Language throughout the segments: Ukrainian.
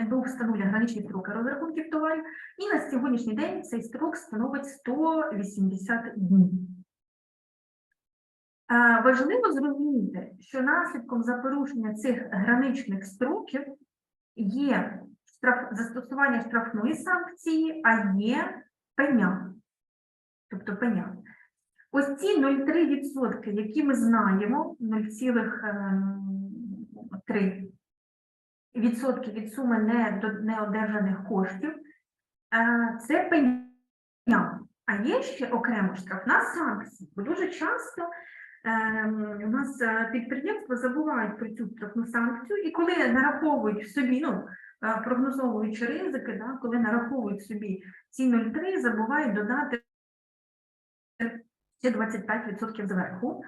НБУ встановлює граничні строки розрахунків товарів, і на сьогоднішній день цей строк становить 180 днів. Важливо зрозуміти, що наслідком за порушення цих граничних строків є штраф, застосування штрафної санкції, а є пеня. Тобто пеня. Ось ці 0,3%, які ми знаємо, 0,3% відсотки від суми неодержаних коштів, це пеня. А є ще окремо штрафна санкція, бо дуже часто ем, у нас е, підприємства забувають про цю штрафну санкцію, і коли нараховують собі, ну, е, прогнозовуючи ризики, да, коли нараховують собі ці 0,3, забувають додати ще 25% зверху.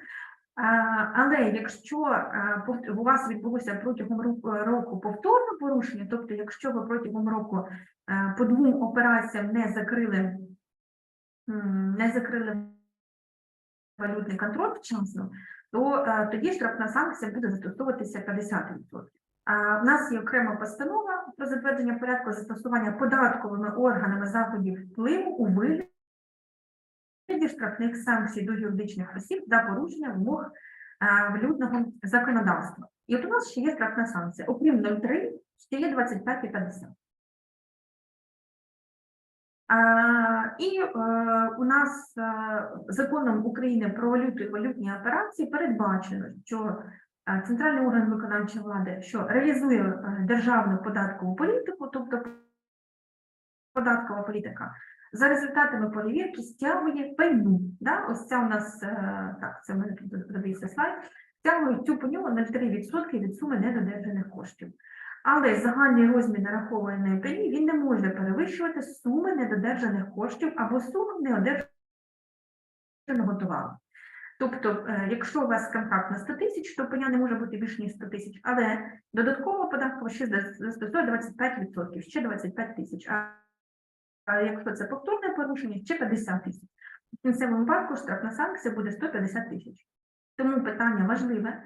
Але якщо а, у вас відбулося протягом року повторне порушення, тобто якщо ви протягом року е, по двом операціям не закрили, не закрили валютний контроль вчасно, то е, тоді штрафна санкція буде застосовуватися 50%. А в нас є окрема постанова про затвердження порядку застосування податковими органами заходів впливу у вигляді штрафних санкцій до юридичних осіб за порушення вимог е, валютного законодавства. І от у нас ще є штрафна санкція. Окрім 0,3, ще є 25 і 50. А, і е, у нас е, законом України про валюту і валютні операції передбачено, що центральний орган виконавчої влади, що реалізує державну податкову політику, тобто податкова політика, за результатами перевірки стягує пеню. Да? Ось ця у нас, е, так, це в мене тут слайд, стягує цю пеню на 3% від суми недодержаних коштів. Але загальний розмір нарахованої пені він не може перевищувати суми недодержаних коштів або суми неодержаного товару. Тобто, е, якщо у вас контракт на 100 тисяч, то пеня не може бути більш ніж 100 тисяч, але додатково податково ще застосує 25%, ще 25 тисяч. Якщо це повторне порушення, ще 50 тисяч. В кінцевому випадку штрафна санкція буде 150 тисяч. Тому питання важливе,